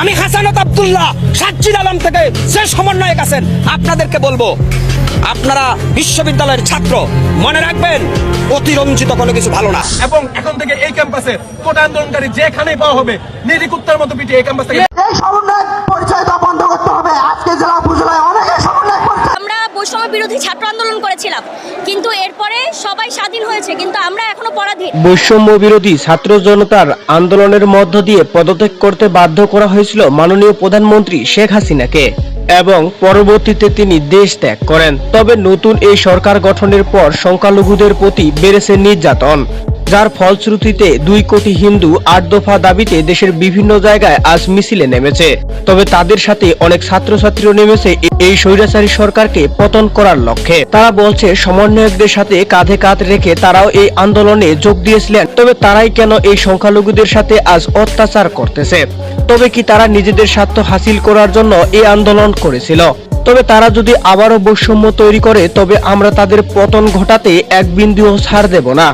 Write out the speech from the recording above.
আমি হাসানত আবদুল্লাহ সাজ্জিদ আলম থেকে সে সমন্বয়ক আছেন আপনাদেরকে বলব আপনারা বিশ্ববিদ্যালয়ের ছাত্র মনে রাখবেন অতিরঞ্জিত কোনো কিছু ভালো না। এবং এখন থেকে এই ক্যাম্পাসে কোটা আন্দোলনকারী যেখানে পাওয়া হবে নিরিকুত্তার মতো পিটিয়ে এই ক্যাম্পাস থেকে বৈষম্য বিরোধী ছাত্র আন্দোলন করেছিলাম। কিন্তু এরপরে সবাই স্বাধীন হয়েছে, কিন্তু আমরা এখনও পরাধীন। বৈষম্য বিরোধী ছাত্র জনতার আন্দোলনের মধ্য দিয়ে পদত্যাগ করতে বাধ্য করা হয়েছিল মাননীয় প্রধানমন্ত্রী শেখ হাসিনাকে এবং পরবর্তীতে তিনি দেশ ত্যাগ করেন। তবে নতুন এই সরকার গঠনের পর সংখ্যালঘুদের প্রতি বেড়েছে নির্যাতন। যার ফলশ্রুতিতে দুই কোটি হিন্দু আট দফা দাবিতে দেশের বিভিন্ন জায়গায় আজ মিছিলে নেমেছে। তবে তাদের সাথে অনেক ছাত্রছাত্রীও নেমেছে এই স্বৈরাচারী সরকারকে পতন করার লক্ষ্যে। তারা বলছে, সমন্বয়কদের সাথে কাঁধে কাঁধ রেখে তারাও এই আন্দোলনে যোগ দিয়েছিলেন। তবে তারাই কেন এই সংখ্যালঘুদের সাথে আজ অত্যাচার করতেছে? তবে কি তারা নিজেদের স্বার্থ হাসিল করার জন্য এই আন্দোলন করেছিল? তবে তারা যদি আবারও বৈষম্য তৈরি করে, তবে আমরা তাদের পতন ঘটাতে এক বিন্দুও ছাড় দেব না।